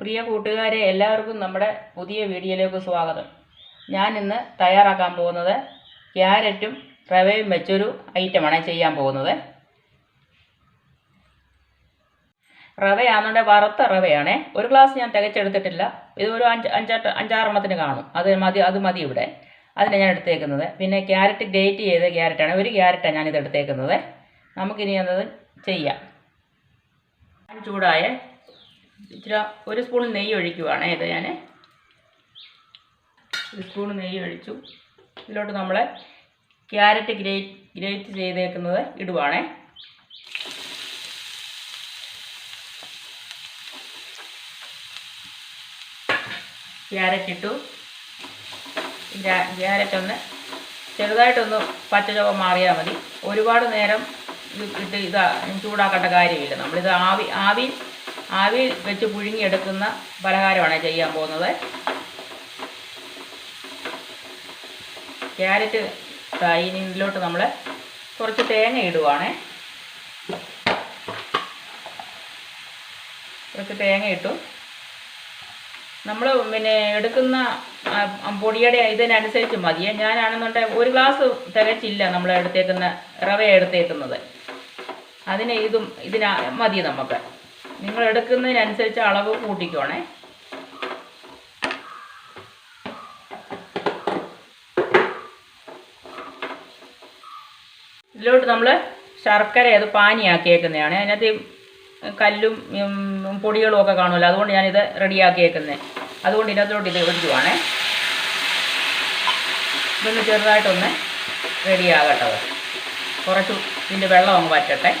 പ്രിയ കൂട്ടുകാരെ എല്ലാവർക്കും നമ്മുടെ പുതിയ വീഡിയോയിലേക്ക് സ്വാഗതം. ഞാൻ ഇന്ന് തയ്യാറാക്കാൻ പോകുന്നത് ക്യാരറ്റും റവയും വെച്ചൊരു ഐറ്റമാണ് ചെയ്യാൻ പോകുന്നത്. റവയാണെന്നുണ്ടെങ്കിൽ വറുത്ത റവയാണേ. ഒരു ഗ്ലാസ് ഞാൻ തികച്ചെടുത്തിട്ടില്ല. ഇത് ഒരു അഞ്ച് അഞ്ചാറ് അഞ്ചാറെണ്ണത്തിന് കാണും. അത് മതി അത് മതി ഇവിടെ. അതിനെ ഞാൻ എടുത്തേക്കുന്നത്. പിന്നെ ക്യാരറ്റ് ഗ്രേറ്റ് ചെയ്ത ക്യാരറ്റാണ്. ഒരു ക്യാരറ്റാണ് ഞാനിത് എടുത്തേക്കുന്നത്. നമുക്കിനി അത് ചെയ്യാം. ചൂടായ ഇച്ചിരി ഒരു സ്പൂൺ നെയ്യ് ഒഴിക്കുവാണ്. ഇത് ഞാൻ ഒരു സ്പൂൺ നെയ്യ് ഒഴിച്ചു. ഇതിലോട്ട് നമ്മൾ ക്യാരറ്റ് ഗ്രേറ്റ് ഗ്രേറ്റ് ചെയ്തേക്കുന്നത് ഇടുവാണേ. ക്യാരറ്റ് ഇട്ടു. ക്യാരറ്റ് ഒന്ന് ചെറുതായിട്ടൊന്ന് പച്ചചുവ മാറിയാൽ മതി. ഒരുപാട് നേരം ഇത് ഇട്ട് ഇതാ ചൂടാക്കേണ്ട കാര്യമില്ല. നമ്മളിത് ആവി ആവി ആവി വെച്ച് പുഴുങ്ങിയെടുക്കുന്ന പലഹാരമാണ് ചെയ്യാൻ പോകുന്നത്. ക്യാരറ്റ് ഇതിലോട്ട് നമ്മൾ കുറച്ച് തേങ്ങ ഇടുവാണേ. കുറച്ച് തേങ്ങ ഇട്ടു. നമ്മൾ പിന്നെ എടുക്കുന്ന പൊടിയുടെ ഇതിനനുസരിച്ച് മതിയെ ഞാനാണെന്നുണ്ടെങ്കിൽ ഒരു ഗ്ലാസ് തികച്ചില്ല നമ്മൾ എടുത്തേക്കുന്ന റവ എടുത്തേക്കുന്നത്. അതിന് ഇതും ഇതിന് മതി നമുക്ക്. നിങ്ങൾ എടുക്കുന്നതിനനുസരിച്ച് അളവ് കൂട്ടിക്കോണേ. ഇതിലോട്ട് നമ്മൾ ശർക്കര അത് പാനിയാക്കിയേക്കുന്നതാണ്. അതിനകത്ത് കല്ലും പൊടികളും ഒക്കെ കാണുമല്ലോ. അതുകൊണ്ട് ഞാനിത് റെഡിയാക്കിയേക്കുന്നത് അതുകൊണ്ട് ഇതിനകത്തോട്ട് ഇത് ഒഴിക്കുവാണേ. ഇതൊന്ന് ചെറുതായിട്ടൊന്ന് റെഡിയാകട്ടോ. കുറച്ച് ഇതിന്റെ വെള്ളം അങ്ങ് വറ്റട്ടെ.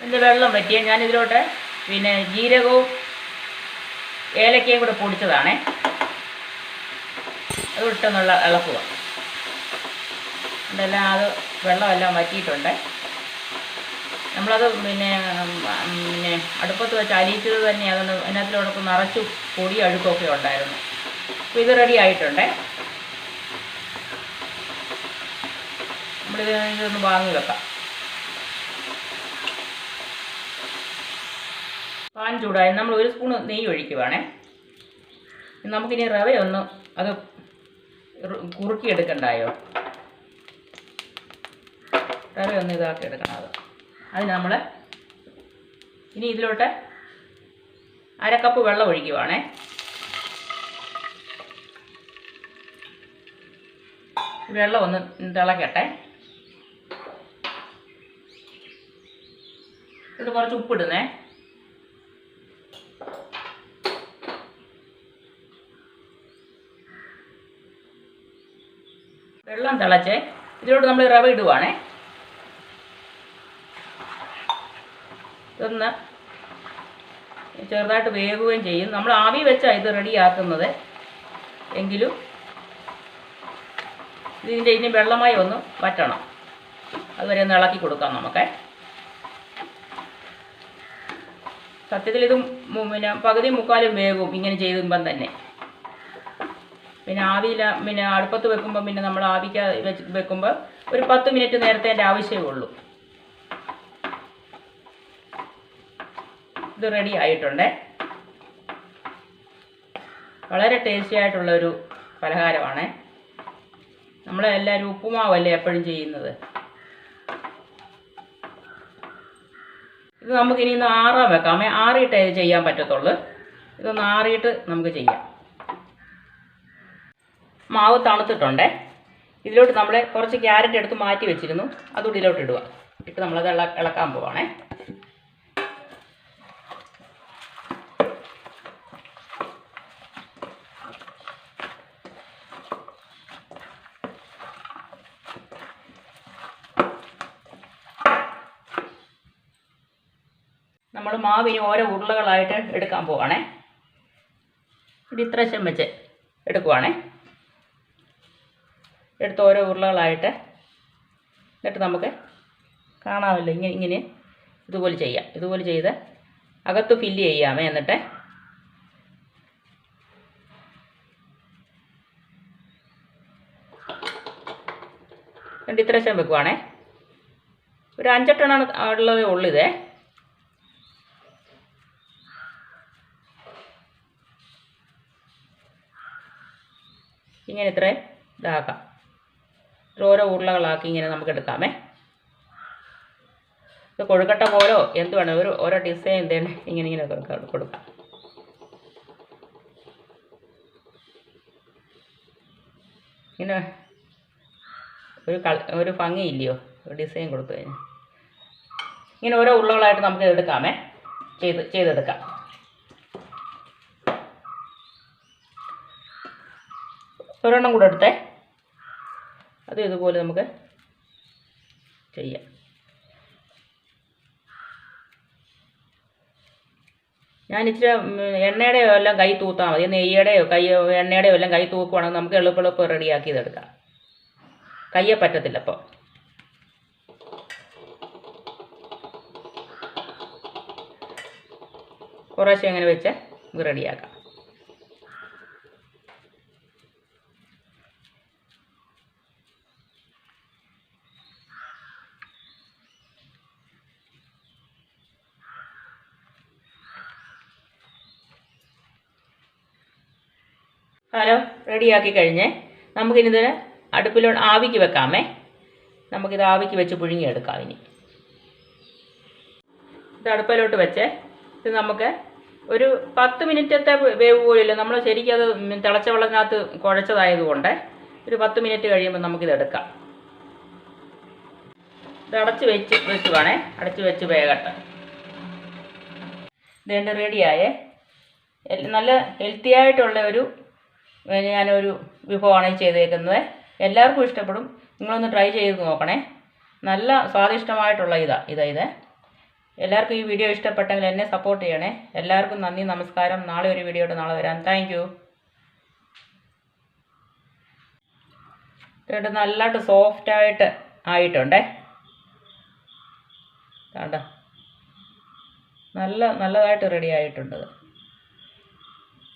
ഇതിന്റെ വെള്ളം വറ്റിയ ഞാനിതിലോട്ട് പിന്നെ ജീരകവും ഏലക്കയും കൂടെ പൊടിച്ചതാണേ. അത് ഇട്ടെന്നുള്ള ഇളക്കുക. ഇതെല്ലാം അത് വെള്ളമെല്ലാം വറ്റിയിട്ടുണ്ട്. നമ്മളത് പിന്നെ പിന്നെ അടുപ്പത്ത് വെച്ച് അലിയിച്ചത് തന്നെ അതൊന്ന് അതിനകത്തിലോടൊപ്പം നിറച്ചു പൊടി അഴുക്കൊക്കെ ഉണ്ടായിരുന്നു. അപ്പോൾ ഇത് റെഡി ആയിട്ടുണ്ടേ. നമ്മളിത് ഇതൊന്ന് വാങ്ങി വെക്കാം. പാൻ ചൂടായി. നമ്മൾ ഒരു സ്പൂൺ നെയ്യ് ഒഴിക്കുവാണേ. നമുക്കിനി റവ ഒന്ന് അത് കുറുക്കിയെടുക്കണ്ടായോ? റവ ഒന്ന് ഇതാക്കി എടുക്കണം അത്. അതിന് നമ്മൾ ഇനി ഇതിലോട്ട് അരക്കപ്പ് കപ്പ് വെള്ളം ഒഴിക്കുവാണേ. വെള്ളം ഒന്ന് തിളക്കട്ടെ. ഇത് കുറച്ച് ഉപ്പിടുന്നേ. വെള്ളം തിളച്ച് ഇതിലോട്ട് നമ്മൾ റവ ഇടുവാണേ. ഇതൊന്ന് ചെറുതായിട്ട് വേവുകയും ചെയ്യും. നമ്മൾ ആവി വെച്ചാണ് ഇത് റെഡിയാക്കുന്നത് എങ്കിലും ഇതിന്റെ ഇനി വെള്ളമായി ഒന്ന് വറ്റണം. അതുവരെ ഒന്ന് ഇളക്കി കൊടുക്കാം നമുക്ക്. സത്യത്തിൽ ഇത് പിന്നെ പകുതി മുക്കാലും വേകും ഇങ്ങനെ ചെയ്യുമ്പം തന്നെ. പിന്നെ ആവിയിൽ പിന്നെ അടുപ്പത്ത് വെക്കുമ്പോൾ പിന്നെ നമ്മൾ ആവിക്ക് വെച്ച് വെക്കുമ്പോൾ ഒരു പത്ത് മിനിറ്റ് നേരത്തെ എന്റെ ആവശ്യമേ ഉള്ളൂ. ഇത് റെഡി ആയിട്ടുണ്ടേ. വളരെ ടേസ്റ്റി ആയിട്ടുള്ള ഒരു പലഹാരമാണ്. നമ്മളെല്ലാവരും ഉപ്പുമാവല്ലേ എപ്പോഴും ചെയ്യുന്നത്? ഇത് നമുക്കിനി ഇന്ന് ആറാൻ വെക്കാമേ ആറിയിട്ടേ ചെയ്യാൻ പറ്റത്തുള്ളൂ. ഇതൊന്ന് ആറിയിട്ട് നമുക്ക് ചെയ്യാം. മാവ് തണുത്തിട്ടുണ്ടേ. ഇതിലോട്ട് നമ്മൾ കുറച്ച് ക്യാരറ്റ് എടുത്ത് മാറ്റി വെച്ചിരുന്നു. അതുകൂടി ഇതിലോട്ട് ഇടുക. ഇട്ട് നമ്മളത് ഇള ഇളക്കാൻ പോവാണേ. നമ്മൾ മാവിന് ഓരോ ഉരുളകളായിട്ട് എടുക്കാൻ പോവാണേ. ഇത് ഇത്ര വെച്ച് എടുക്കുവാണേ. എടുത്ത് ഓരോ ഉരുളകളായിട്ട് എന്നിട്ട് നമുക്ക് കാണാമല്ലോ. ഇങ്ങനെ ഇങ്ങനെ ഇതുപോലെ ചെയ്യാം. ഇതുപോലെ ചെയ്ത് അകത്ത് ഫില്ല് ചെയ്യാമേ എന്നിട്ട്. രണ്ട് ഇത്ര ശം വെക്കുവാണേ. ഒരു അഞ്ചെട്ടെണ്ണാണ് ഉള്ളതേ ഉള്ളു ഇതേ. ഇങ്ങനെ ഇത്രയും ഇതാക്കാം. ഓരോ ഉരുളകളാക്കി ഇങ്ങനെ നമുക്ക് എടുക്കാമേ. ഇത് കൊഴുക്കട്ട പോലോ എന്ത് വേണം ഒരു ഓരോ ഡിസൈൻ എന്തേണ്ട ഇങ്ങനെ ഇങ്ങനെ കൊടുക്കാം ഇങ്ങനെ ഒരു കള ഒരു ഭംഗിയില്ലയോ ഡിസൈൻ കൊടുത്തു കഴിഞ്ഞാൽ ഇങ്ങനെ ഓരോ ഉള്ളകളായിട്ട് നമുക്ക് എടുക്കാമേ. ചെയ്ത് ചെയ്തെടുക്കാം. ഒരെണ്ണം കൂടെ എടുത്തേ. അത് ഇതുപോലെ നമുക്ക് ചെയ്യാം. ഞാൻ ഇച്ചിരി എണ്ണയുടെയോ എല്ലാം കൈ തൂത്താൽ മതി. നെയ്യുടെയോ കൈ എണ്ണയുടെയോ എല്ലാം കൈ തൂക്കുവാണെങ്കിൽ നമുക്ക് എളുപ്പെളുപ്പം എളുപ്പം റെഡിയാക്കി ഇതെടുക്കാം കയ്യെ പറ്റത്തില്ല അപ്പോൾ കുറേശ്ശെ അങ്ങനെ വെച്ച് നമുക്ക് റെഡിയാക്കാം. ഹലോ റെഡിയാക്കി കഴിഞ്ഞേ. നമുക്കിനിത് അടുപ്പിലോ ആവിക്ക് വെക്കാമേ. നമുക്കിത് ആവിക്ക് വെച്ച് പുഴുങ്ങിയെടുക്കാം ഇനി. ഇത് അടുപ്പിലോട്ട് വെച്ചേ. ഇത് നമുക്ക് ഒരു പത്ത് മിനിറ്റത്തെ വേവ് പോലില്ല നമ്മൾ ശരിക്കും അത് തിളച്ച വെള്ളത്തിനകത്ത് കുഴച്ചതായതുകൊണ്ട് ഒരു പത്ത് മിനിറ്റ് കഴിയുമ്പോൾ നമുക്കിത് എടുക്കാം. ഇത് അടച്ച് വെച്ച് വെച്ച് വേണേ അടച്ച് വെച്ച് വേകട്ടെ. ഇതേണ്ട റെഡിയായേ. നല്ല ഹെൽത്തി ആയിട്ടുള്ള ഒരു ഞാനൊരു വിഭവമാണ് ചെയ്തേക്കുന്നത്. എല്ലാവർക്കും ഇഷ്ടപ്പെടും. നിങ്ങളൊന്ന് ട്രൈ ചെയ്ത് നോക്കണേ. നല്ല സ്വാദിഷ്ടമായിട്ടുള്ള ഇതാ ഇതാ ഇത്. എല്ലാവർക്കും ഈ വീഡിയോ ഇഷ്ടപ്പെട്ടെങ്കിൽ എന്നെ സപ്പോർട്ട് ചെയ്യണേ. എല്ലാവർക്കും നന്ദി നമസ്കാരം. നാളെ ഒരു വീഡിയോ നാളെ വരാം. താങ്ക് യു കേട്ട് നല്ലതായിട്ട് സോഫ്റ്റായിട്ട് ആയിട്ടുണ്ടേ. കണ്ടോ നല്ല നല്ലതായിട്ട് റെഡി ആയിട്ടുണ്ട്.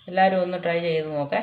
എല്ലാവരും ഒന്ന് ട്രൈ ചെയ്ത് നോക്കേ.